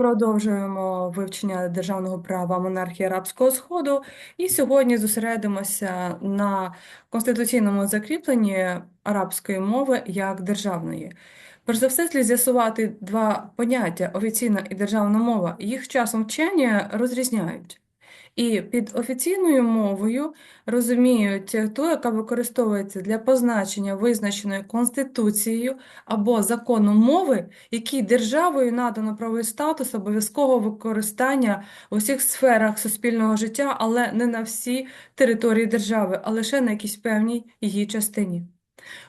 Продовжуємо вивчення державного права монархії Арабського Сходу, і сьогодні зосередимося на конституційному закріпленні арабської мови як державної. Перш за все, слід з'ясувати два поняття офіційна і державна мова. Їх часом вчені розрізняють. І під офіційною мовою розуміють ту, яка використовується для позначення визначеної Конституцією або законом мови, якій державою надано правовий статус обов'язкового використання у всіх сферах суспільного життя, але не на всій території держави, а лише на якійсь певній її частині.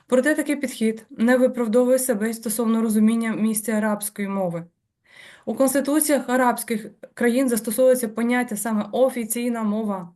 Проте такий підхід не виправдовує себе стосовно розуміння місця арабської мови. У конституціях арабських країн застосовується поняття саме офіційна мова.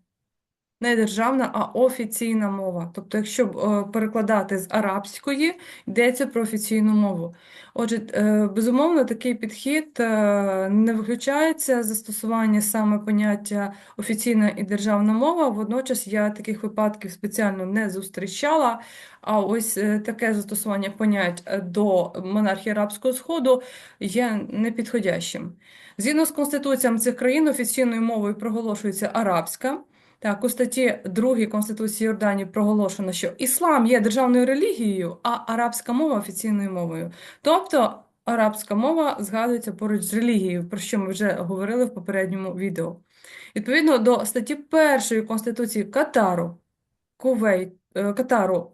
Не державна, а офіційна мова. Тобто, якщо е, перекладати з арабської, йдеться про офіційну мову. Отже, е, безумовно, такий підхід е, не виключається застосування саме поняття офіційна і державна мова. Водночас я таких випадків спеціально не зустрічала. А ось таке застосування понять до монархії Арабського Сходу є непідходящим. Згідно з конституціями цих країн, офіційною мовою проголошується арабська. Так, у статті 2 Конституції Йорданії проголошено, що іслам є державною релігією, а арабська мова офіційною мовою. Тобто арабська мова згадується поруч з релігією, про що ми вже говорили в попередньому відео. Відповідно до статті 1 Конституції Катару, Кувейт, е, Катару,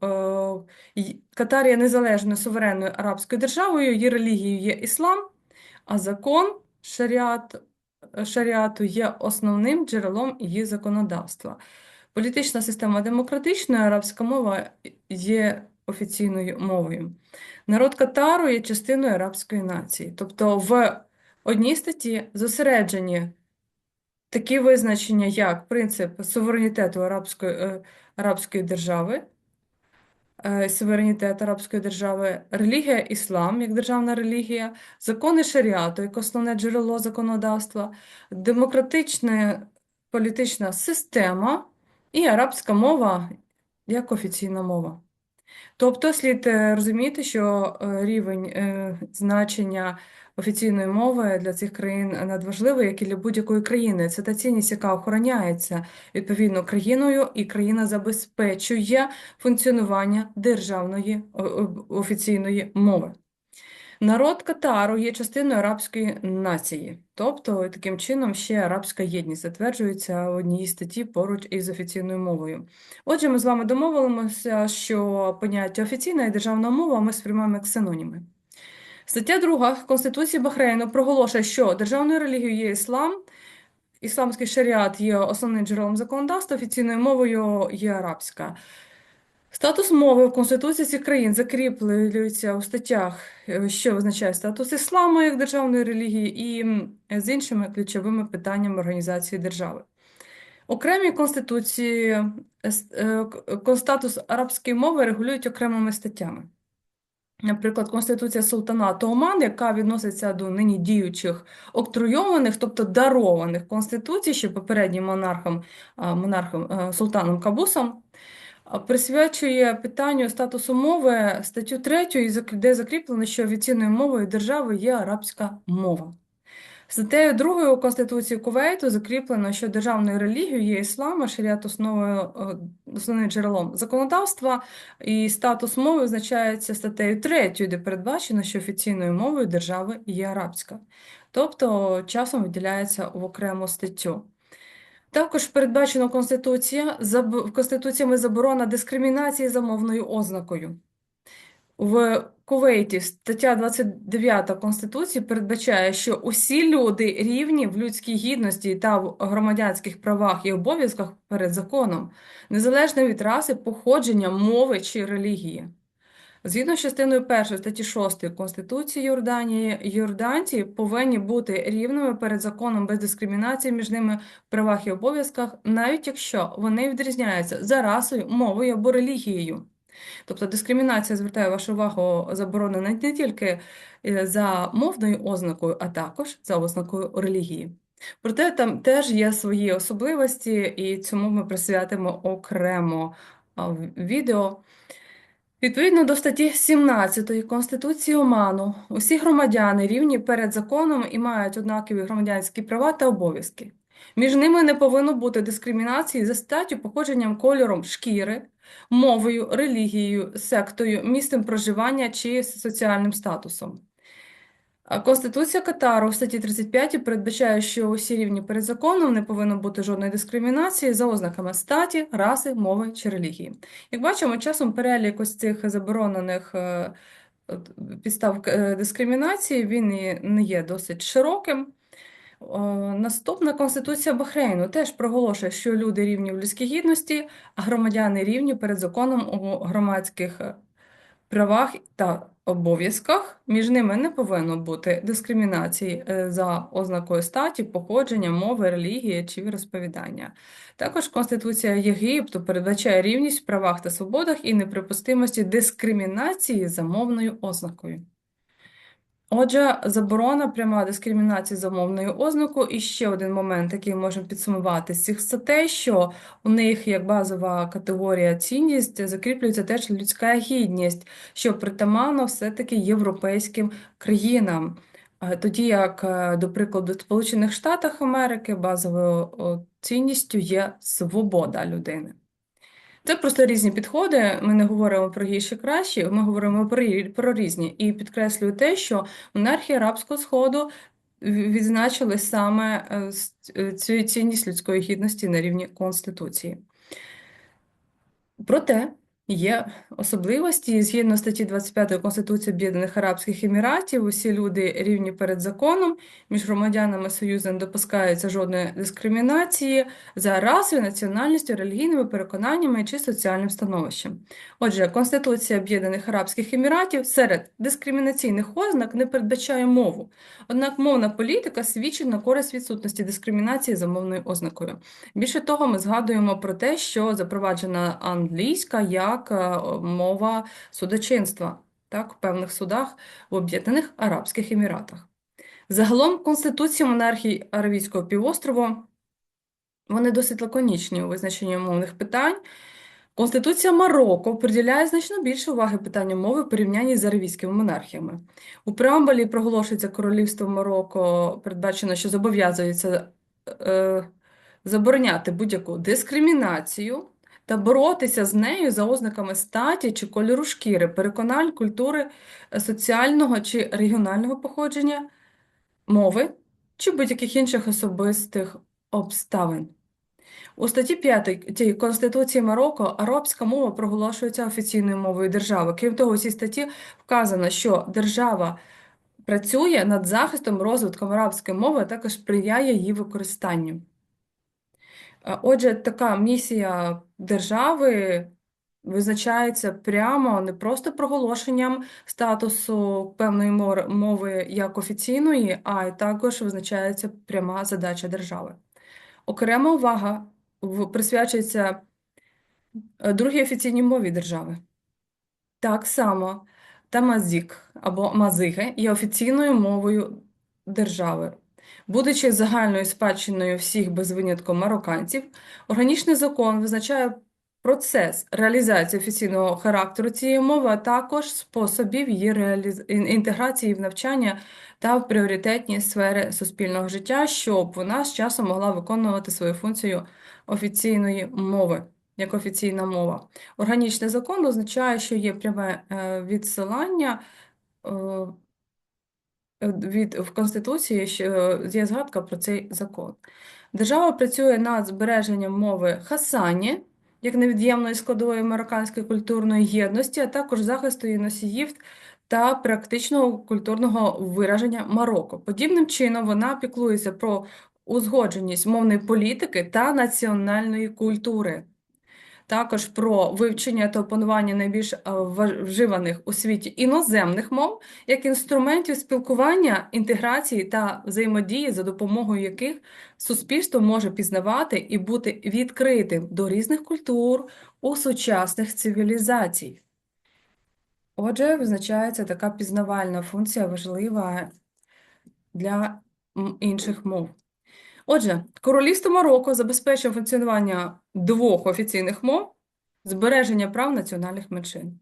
е, Катар є незалежною суверенною арабською державою, її релігією є іслам, а закон шаріат шаріату є основним джерелом її законодавства. Політична система демократична, арабська мова є офіційною мовою. Народ Катару є частиною арабської нації. Тобто в одній статті зосереджені такі визначення, як принцип суверенітету арабської, е, арабської держави. Е, суверенітет Арабської держави, релігія іслам як державна релігія, закони шаріату як основне джерело законодавства, демократична політична система і арабська мова як офіційна мова. Тобто слід е, розуміти, що е, рівень значення офіційної мови для цих країн надважливий, як і для будь-якої країни. Це та цінність, яка охороняється відповідно країною, і країна забезпечує функціонування державної офіційної мови. Народ Катару є частиною арабської нації, тобто таким чином ще арабська єдність затверджується в одній статті поруч із офіційною мовою. Отже, ми з вами домовилися, що поняття офіційна і державна мова ми сприймаємо як синоніми. Стаття 2 Конституції Бахрейну проголошує, що державною релігією є іслам, ісламський шаріат є основним джерелом законодавства, офіційною мовою є арабська. Статус мови в Конституції цих країн закріплюється у статтях, е, що визначає статус ісламу як державної релігії, і з іншими ключовими питаннями організації держави. Окремі конституції е, е, статус арабської мови регулюють окремими статтями. Наприклад, Конституція Султанату Оман, яка відноситься до нині діючих октройованих, тобто дарованих конституцій, ще попереднім монархом, монархом е, Султаном Кабусом, присвячує питанню статусу мови статтю 3, де закріплено, що офіційною мовою держави є арабська мова. Статтею 2 Конституції Кувейту закріплено, що державною релігією є іслам, а шаріат основою, е, основним джерелом законодавства, і статус мови визначається статтею 3, де передбачено, що офіційною мовою держави є арабська, тобто часом виділяється в окрему статтю. Також передбачено Конституція, Конституціями заборона дискримінації за мовною ознакою. В Кувейті стаття 29 Конституції передбачає, що усі люди рівні в людській гідності та в громадянських правах і обов'язках перед законом, незалежно від раси, походження, мови чи релігії. Згідно з частиною 1 статті 6 Конституції Йорданії, Йорданці повинні бути рівними перед законом без дискримінації між ними в правах і обов'язках, навіть якщо вони відрізняються за расою, мовою або релігією. Тобто дискримінація, звертаю вашу увагу, заборонена не тільки е, за мовною ознакою, а також за ознакою релігії. Проте там теж є свої особливості, і цьому ми присвятимо окремо відео. Відповідно до статті 17 Конституції Оману, усі громадяни рівні перед законом і мають однакові громадянські права та обов'язки. Між ними не повинно бути дискримінації за статтю, походженням, кольором шкіри, мовою, релігією, сектою, місцем проживання чи соціальним статусом. Конституція Катару в статті 35 передбачає, що усі рівні перед законом не повинно бути жодної дискримінації за ознаками статі, раси, мови чи релігії. Як бачимо, часом перелік ось цих заборонених е, підстав е, дискримінації він не є досить широким. О, Наступна Конституція Бахрейну теж проголошує, що люди рівні в людській гідності, а громадяни рівні перед законом у громадських е, правах та обов'язках. Між ними не повинно бути дискримінації е, за ознакою статі, походження, мови, релігії чи віросповідання. Також Конституція Єгипту передбачає рівність в правах та свободах і неприпустимості дискримінації за мовною ознакою. Отже, заборона пряма дискримінації за мовною ознакою. І ще один момент, який можемо підсумувати з цих статей, що у них як базова категорія цінність закріплюється теж людська гідність, що притаманно все-таки європейським країнам. Е, Тоді як, е, до прикладу, в Сполучених Штатах Америки базовою цінністю є свобода людини. Це просто різні підходи. Ми не говоримо про гірші кращі, ми говоримо про, про різні. І підкреслюю те, що монархії Арабського Сходу відзначили саме е, е, цю цінність людської гідності на рівні Конституції. Проте є особливості згідно статті 25 Конституції Об'єднаних Арабських Еміратів, усі люди рівні перед законом, між громадянами Союзу не допускається жодної дискримінації за расою, національністю, релігійними переконаннями чи соціальним становищем. Отже, Конституція Об'єднаних Арабських Еміратів серед дискримінаційних ознак не передбачає мову. Однак мовна політика свідчить на користь відсутності дискримінації за мовною ознакою. Більше того, ми згадуємо про те, що запроваджена англійська як е, мова судочинства так, в певних судах в Об'єднаних Арабських Еміратах. Загалом Конституції монархії Аравійського півострову вони досить лаконічні у визначенні мовних питань. Конституція Марокко приділяє значно більше уваги питанню мови в порівнянні з аравійськими монархіями. У преамбулі проголошується королівство Марокко, передбачено, що зобов'язується е, забороняти будь-яку дискримінацію та боротися з нею за ознаками статі чи кольору шкіри, переконань, культури, е, соціального чи регіонального походження, мови чи будь-яких інших особистих обставин. У статті 5 Конституції Марокко арабська мова проголошується офіційною мовою держави. Крім того, у цій статті вказано, що держава працює над захистом розвитком арабської мови, а також сприяє її використанню. Отже, така місія держави визначається прямо не просто проголошенням статусу певної мови як офіційної, а й також визначається пряма задача держави. Окрема увага присвячується е, другій офіційній мові держави. Так само тамазік або мазиги є офіційною мовою держави. Будучи загальною спадщиною всіх без винятку марокканців, органічний закон визначає процес реалізації офіційного характеру цієї мови, а також способів її реаліз... інтеграції в навчання та в пріоритетні сфери суспільного життя, щоб вона з часом могла виконувати свою функцію офіційної мови, як офіційна мова. Органічний закон означає, що є пряме е, відсилання е, від, в Конституції, що є згадка про цей закон. Держава працює над збереженням мови хасані, як невід'ємної складової марокканської культурної єдності, а також захисту її носіїв та практичного культурного вираження Марокко. Подібним чином вона піклується про узгодженість мовної політики та національної культури. Також про вивчення та опанування найбільш е, вживаних у світі іноземних мов як інструментів спілкування, інтеграції та взаємодії, за допомогою яких суспільство може пізнавати і бути відкритим до різних культур у сучасних цивілізацій. Отже, визначається така пізнавальна функція важлива для інших мов. Отже, Королівство Марокко забезпечує функціонування двох офіційних мов, збереження прав національних меншин.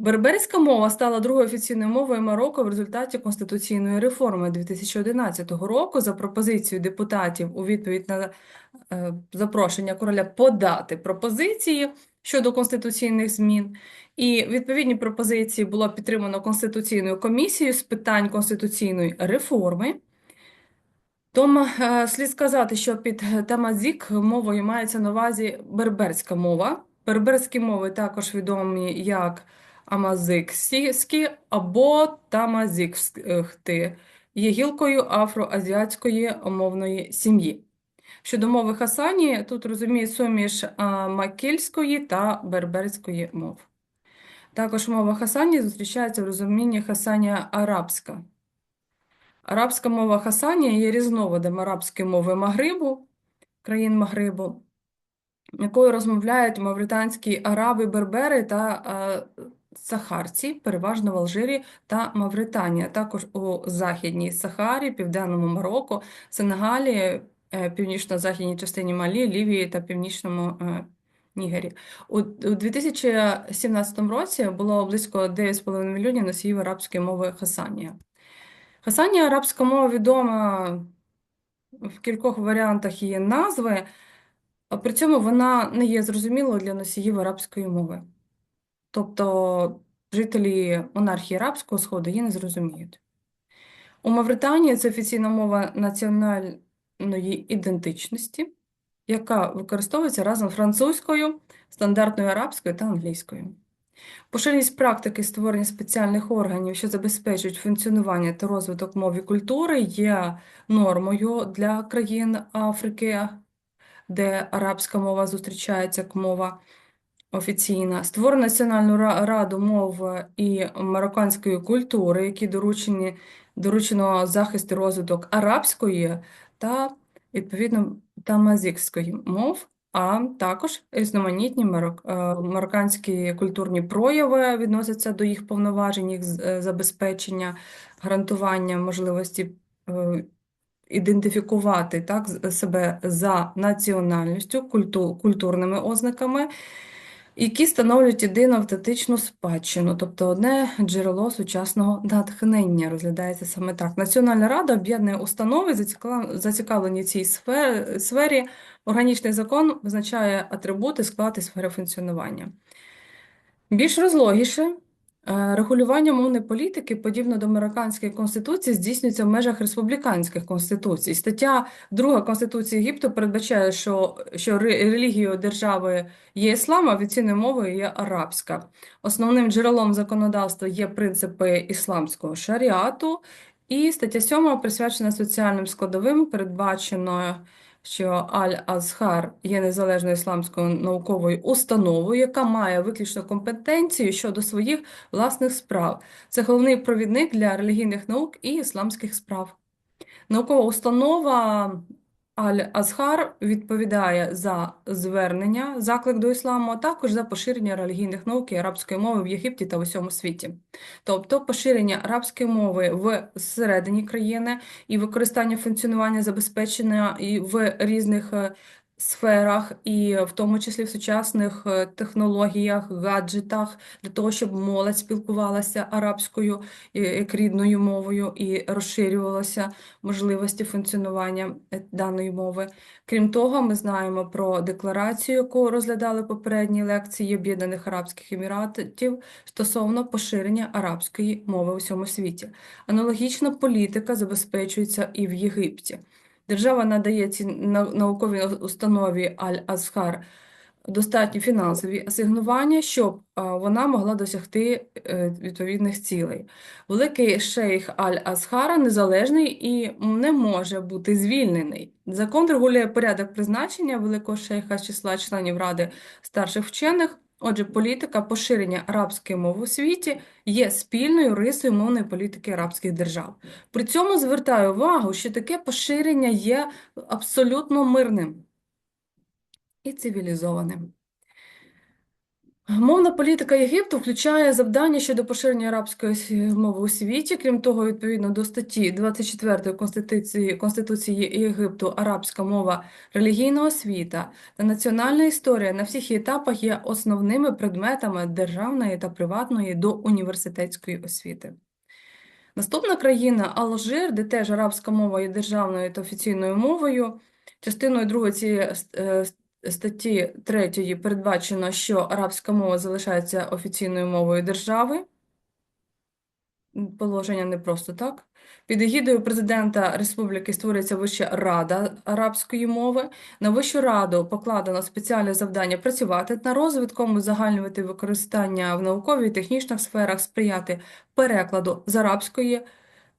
Берберська мова стала другою офіційною мовою Марокко в результаті конституційної реформи 2011 року за пропозицією депутатів у відповідь на е, запрошення короля подати пропозиції щодо конституційних змін. І відповідні пропозиції було підтримано Конституційною комісією з питань конституційної реформи. Тому е, слід сказати, що під тамазік мовою мається на увазі берберська мова. Берберські мови також відомі як амазикські або тамазікхти, є гілкою афроазіатської мовної сім'ї. Щодо мови Хасані, тут розуміє суміш а, макільської та берберської мов. Також мова Хасані зустрічається в розумінні Хасанія арабська. Арабська мова Хасанія є різновидом арабської мови Магрибу, країн Магрибу, якою розмовляють мавританські араби, бербери та е, сахарці, переважно в Алжирі та Мавританії, а також у Західній Сахарі, Південному Марокко, Сенегалі, е, північно-західній частині Малі, Лівії та Північному е, Нігері. У 2017 році було близько 9,5 мільйонів носіїв арабської мови Хасанія. Хасанія арабська мова відома в кількох варіантах її назви, а при цьому вона не є зрозумілою для носіїв арабської мови. Тобто жителі монархії Арабського Сходу її не зрозуміють. У Мавританії це офіційна мова національної ідентичності, яка використовується разом з французькою, стандартною арабською та англійською. Поширеність практики створення спеціальних органів, що забезпечують функціонування та розвиток мов і культури, є нормою для країн Африки, де арабська мова зустрічається як мова офіційна. Створено Національну раду мов і марокканської культури, які доручені, доручено захист і розвиток арабської та, відповідно, тамазікської мов а також різноманітні марок... е, марокканські культурні прояви відносяться до їх повноважень, їх е, забезпечення, гарантування можливості е, ідентифікувати так, себе за національністю, культу... культурними ознаками, які становлять єдину автентичну спадщину, тобто одне джерело сучасного натхнення розглядається саме так. Національна рада об'єднує установи, зацікав- зацікавлені в цій сфе- сфері. Органічний закон визначає атрибути, склад і сфери функціонування. Більш розлогіше, е, регулювання мовної політики, подібно до американської конституції, здійснюється в межах республіканських конституцій. Стаття 2 Конституції Єгипту передбачає, що, що релігією держави є іслам, а офіційною мовою є арабська. Основним джерелом законодавства є принципи ісламського шаріату, і стаття 7 присвячена соціальним складовим, передбачено що Аль-Азхар є незалежною ісламською науковою установою, яка має виключно компетенцію щодо своїх власних справ. Це головний провідник для релігійних наук і ісламських справ. Наукова установа Аль-Азхар відповідає за звернення, заклик до ісламу, а також за поширення релігійних наук і арабської мови в Єгипті та в усьому світі. Тобто поширення арабської мови в середині країни і використання функціонування забезпечення і в різних е, сферах, і в тому числі в сучасних е, технологіях, гаджетах, для того, щоб молодь спілкувалася арабською е, як рідною мовою і розширювалася можливості функціонування е, даної мови. Крім того, ми знаємо про декларацію, яку розглядали попередні лекції Об'єднаних Арабських Еміратів стосовно поширення арабської мови у всьому світі. Аналогічна політика забезпечується і в Єгипті. Держава надає цій науковій установі Аль-Азхар достатні фінансові асигнування, щоб вона могла досягти е, відповідних цілей. Великий шейх Аль-Азхара незалежний і не може бути звільнений. Закон регулює порядок призначення великого шейха з числа членів Ради старших вчених. Отже, політика поширення арабської мови у світі є спільною рисою мовної політики арабських держав. При цьому звертаю увагу, що таке поширення є абсолютно мирним і цивілізованим. Мовна політика Єгипту включає завдання щодо поширення арабської мови у світі. Крім того, відповідно до статті 24 Конституції, Конституції Єгипту, арабська мова, релігійна освіта та національна історія на всіх етапах є основними предметами державної та приватної до університетської освіти. Наступна країна Алжир, де теж арабська мова є державною та офіційною мовою. Частиною 2 цієї е, статті 3 передбачено, що арабська мова залишається офіційною мовою держави. Положення не просто так. Під егідою президента республіки створюється Вища рада арабської мови. На Вищу раду покладено спеціальне завдання працювати над розвитком, узагальнювати використання в науковій і технічних сферах, сприяти перекладу з арабської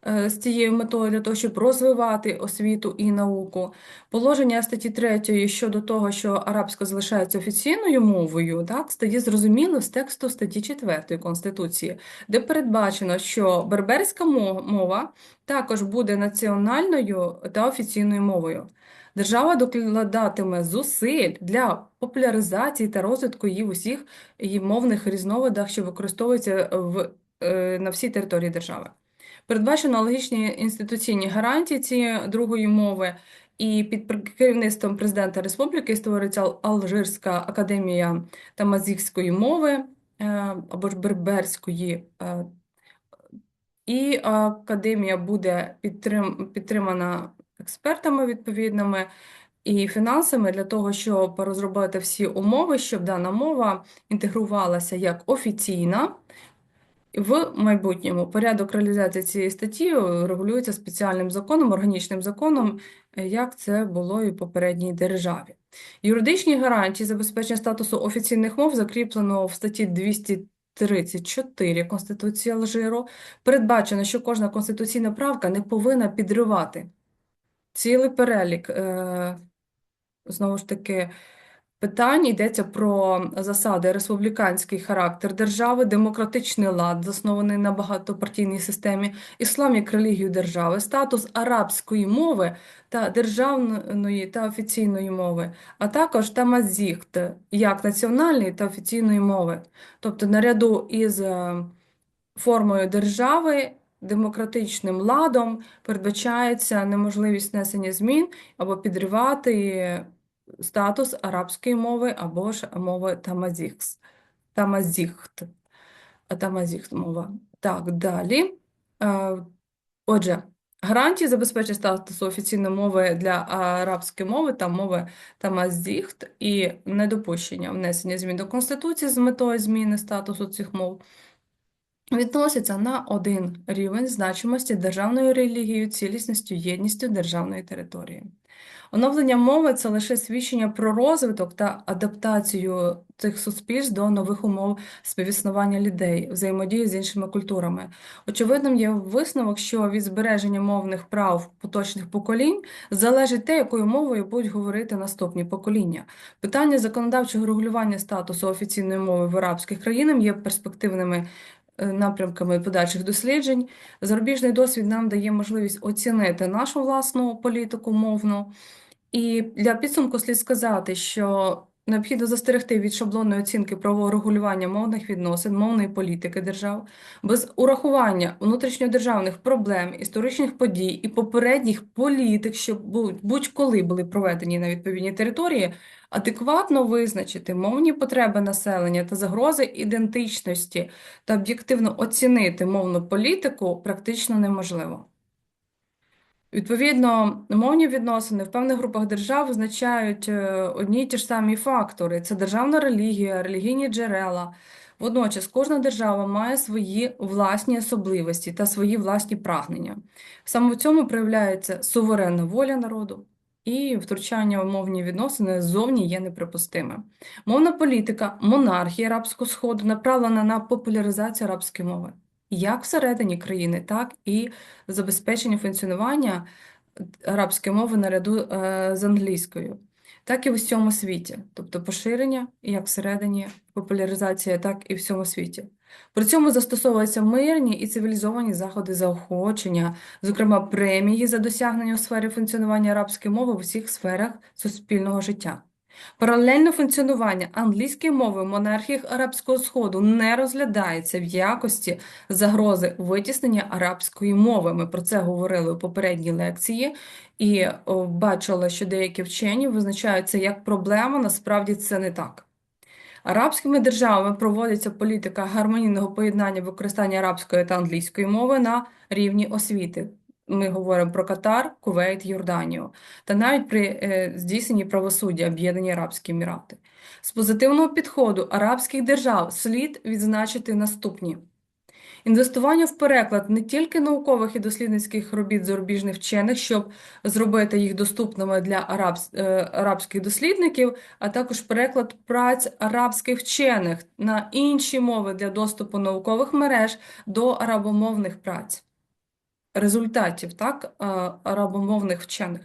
з цією метою для того, щоб розвивати освіту і науку. Положення статті 3 щодо того, що арабська залишається офіційною мовою, так, стає зрозуміло з тексту статті 4 Конституції, де передбачено, що берберська мова також буде національною та офіційною мовою. Держава докладатиме зусиль для популяризації та розвитку її в усіх її мовних різновидах, що використовуються в, е, на всій території держави. Передбачено аналогічні інституційні гарантії цієї другої мови, і під керівництвом президента республіки створюється Алжирська академія тамазігської мови е, або ж берберської. е, І академія буде підтримана експертами відповідними і фінансами для того, щоб розробити всі умови, щоб дана мова інтегрувалася як офіційна. В майбутньому порядок реалізації цієї статті е, регулюється спеціальним законом, органічним законом, е, як це було і в попередній державі. Юридичні гарантії забезпечення статусу офіційних мов закріплено в статті 234 Конституції Алжиру. Передбачено, що кожна конституційна правка не повинна підривати цілий перелік, е, знову ж таки, питань йдеться про засади республіканський характер держави, демократичний лад, заснований на багатопартійній системі, іслам як релігію держави, статус арабської мови та державної та офіційної мови, а також тамазіхт як національної та офіційної мови. Тобто, наряду із е, формою держави, демократичним ладом передбачається неможливість внесення змін або підривати статус арабської мови або ж мови тамазіхс. Тамазіхт. Тамазіхт мова. Так, далі. Е, Отже, гарантії забезпечення статусу офіційної мови для арабської мови та мови тамазіхт і недопущення внесення змін до Конституції з метою зміни статусу цих мов відносяться на один рівень значимості державною релігією, цілісністю, єдністю державної території. Оновлення мови це лише свідчення про розвиток та адаптацію цих суспільств до нових умов співіснування людей, взаємодії з іншими культурами. Очевидним є висновок, що від збереження мовних прав поточних поколінь залежить те, якою мовою будуть говорити наступні покоління. Питання законодавчого регулювання статусу офіційної мови в арабських країнах є перспективними напрямками подальших досліджень. Зарубіжний досвід нам дає можливість оцінити нашу власну політику мовну. І для підсумку слід сказати, що необхідно застерегти від шаблонної оцінки правового регулювання мовних відносин, мовної політики держав, без урахування внутрішньодержавних проблем, історичних подій і попередніх політик, що будь-коли були проведені на відповідній території, адекватно визначити мовні потреби населення та загрози ідентичності та об'єктивно оцінити мовну політику практично неможливо. Відповідно, мовні відносини в певних групах держав визначають е, одні й ті ж самі фактори: це державна релігія, релігійні джерела. Водночас кожна держава має свої власні особливості та свої власні прагнення. Саме в цьому проявляється суверенна воля народу, і втручання в мовні відносини ззовні є неприпустимим. Мовна політика монархії Арабського Сходу направлена на популяризацію арабської мови як всередині країни, так і забезпечення функціонування арабської мови наряду е, з англійською, так і в усьому світі, тобто поширення як всередині, популяризація, так і в всьому світі. При цьому застосовуються мирні і цивілізовані заходи заохочення, зокрема премії за досягнення у сфері функціонування арабської мови в усіх сферах суспільного життя. Паралельне функціонування англійської мови в монархіях Арабського Сходу не розглядається в якості загрози витіснення арабської мови. Ми про це говорили у попередній лекції і о, бачили, що деякі вчені визначають це як проблему, насправді це не так. Арабськими державами проводиться політика гармонійного поєднання використання арабської та англійської мови на рівні освіти. Ми говоримо про Катар, Кувейт, Йорданію та навіть при е, здійсненні правосуддя Об'єднані Арабські Емірати. З позитивного підходу арабських держав слід відзначити наступні. Інвестування в переклад не тільки наукових і дослідницьких робіт зарубіжних вчених, щоб зробити їх доступними для арабс- е, арабських дослідників, а також переклад праць арабських вчених на інші мови для доступу наукових мереж до арабомовних праць. Результатів, так, е, арабомовних вчених.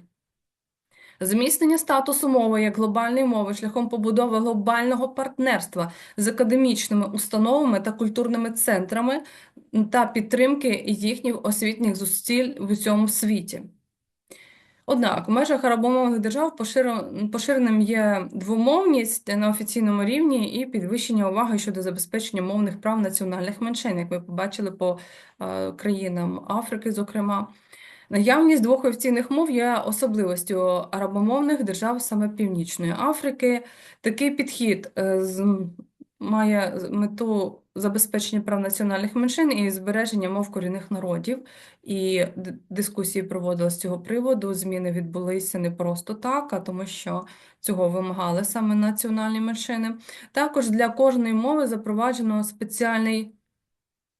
Зміцнення статусу мови як глобальної мови шляхом побудови глобального партнерства з академічними установами та культурними центрами та підтримки їхніх освітніх зусиль в усьому світі. Однак, в межах арабомовних держав поширеним є двомовність на офіційному рівні і підвищення уваги щодо забезпечення мовних прав національних меншин, як ми побачили по е, країнам Африки, зокрема. Наявність двох офіційних мов є особливостю арабомовних держав саме Північної Африки. Такий підхід е, має мету забезпечення прав національних меншин і збереження мов корінних народів. І дискусії проводились з цього приводу. Зміни відбулися не просто так, а тому що цього вимагали саме національні меншини. Також для кожної мови запроваджено спеціальний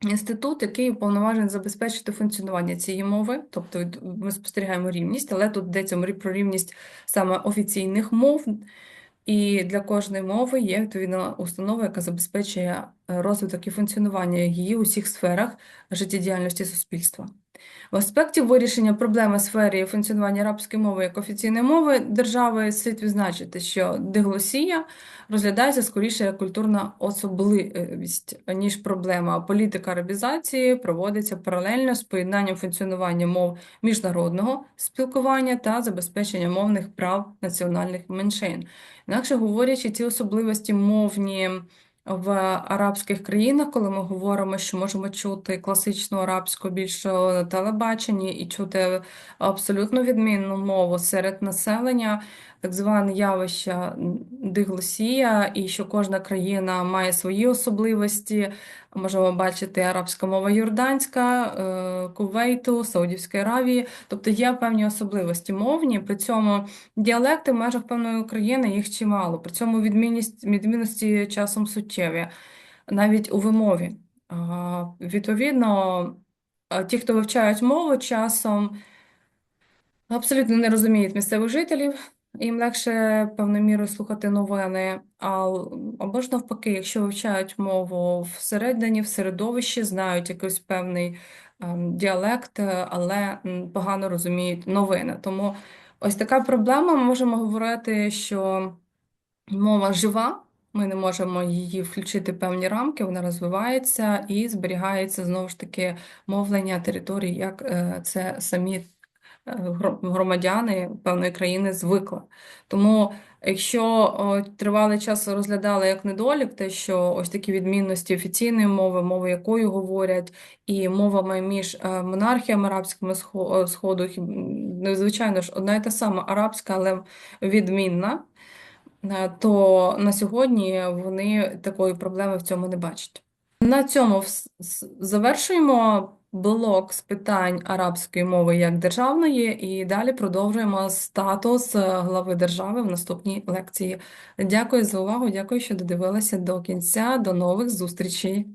інститут, який уповноважений забезпечити функціонування цієї мови, тобто ми спостерігаємо рівність, але тут йдеться про рівність саме офіційних мов, і для кожної мови є відповідна установа, яка забезпечує е, розвиток і функціонування її у всіх сферах життєдіяльності суспільства. В аспекті вирішення проблеми сфері функціонування арабської мови як офіційної мови держави слід відзначити, що диглосія розглядається скоріше як культурна особливість, ніж проблема. Політика арабізації проводиться паралельно з поєднанням функціонування мов міжнародного спілкування та забезпечення мовних прав національних меншин. Інакше говорячи, ці особливості мовні в арабських країнах, коли ми говоримо, що можемо чути класичну арабську більше на телебаченні і чути абсолютно відмінну мову серед населення, так зване явище диглосія, і що кожна країна має свої особливості. Можемо бачити арабська мова Йорданська, е, Кувейту, Саудівської Аравії, тобто є певні особливості мовні, при цьому діалекти в межах певної країни їх чимало, при цьому відмінність, відмінності часом суттєві, навіть у вимові. Відповідно, ті, хто вивчають мову, часом абсолютно не розуміють місцевих жителів, їм легше певною мірою слухати новини, а, або ж навпаки, якщо вивчають мову всередині, в середовищі, знають якийсь певний ем, діалект, але погано розуміють новини. Тому ось така проблема. Ми можемо говорити, що мова жива. Ми не можемо її включити в певні рамки, вона розвивається і зберігається знову ж таки мовлення територій, як е, це самі громадяни певної країни звикли. Тому, якщо тривалий час розглядали як недолік, те, що ось такі відмінності офіційної мови, мови якою говорять, і мовами між е, монархіями арабськими сходу, ну, звичайно ж, одна і та сама арабська, але відмінна, е, то на сьогодні вони такої проблеми в цьому не бачать. На цьому завершуємо блок з питань арабської мови як державної, і далі продовжуємо статус е, глави держави в наступній лекції. Дякую за увагу, дякую, що додивилися до кінця. До нових зустрічей.